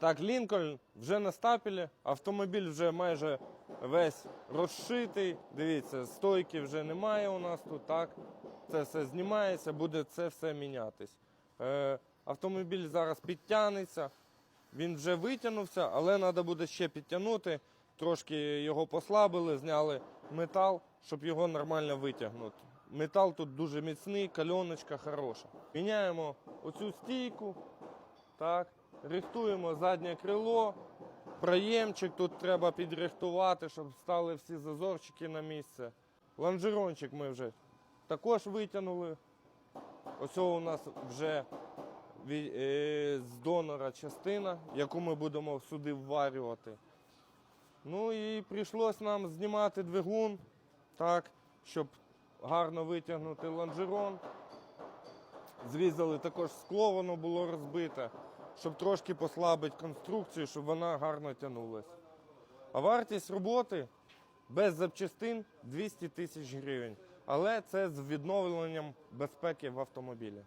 Так, Лінкольн вже на стапелі, автомобіль вже майже весь розшитий. Дивіться, стойки вже немає у нас тут. Так, це все знімається, буде це все мінятись. Е, автомобіль зараз підтягнеться. Він вже витягнувся, але треба буде ще підтягнути. Трошки його послабили, зняли метал, щоб його нормально витягнути. Метал тут дуже міцний, кальоночка хороша. Міняємо оцю стійку. Так, рихтуємо заднє крило, проємчик тут треба підрихтувати, щоб стали всі зазорчики на місце. Лонжерончик ми вже також витягнули. Ось у нас вже е, з донора частина, яку ми будемо сюди вварювати. Ну і прийшлось нам знімати двигун, так, щоб гарно витягнути лонжерон. Зрізали також скло, воно було розбите, щоб трошки послабити конструкцію, щоб вона гарно тягнулася. А вартість роботи без запчастин 200 тисяч гривень. Але це з відновленням безпеки в автомобілі.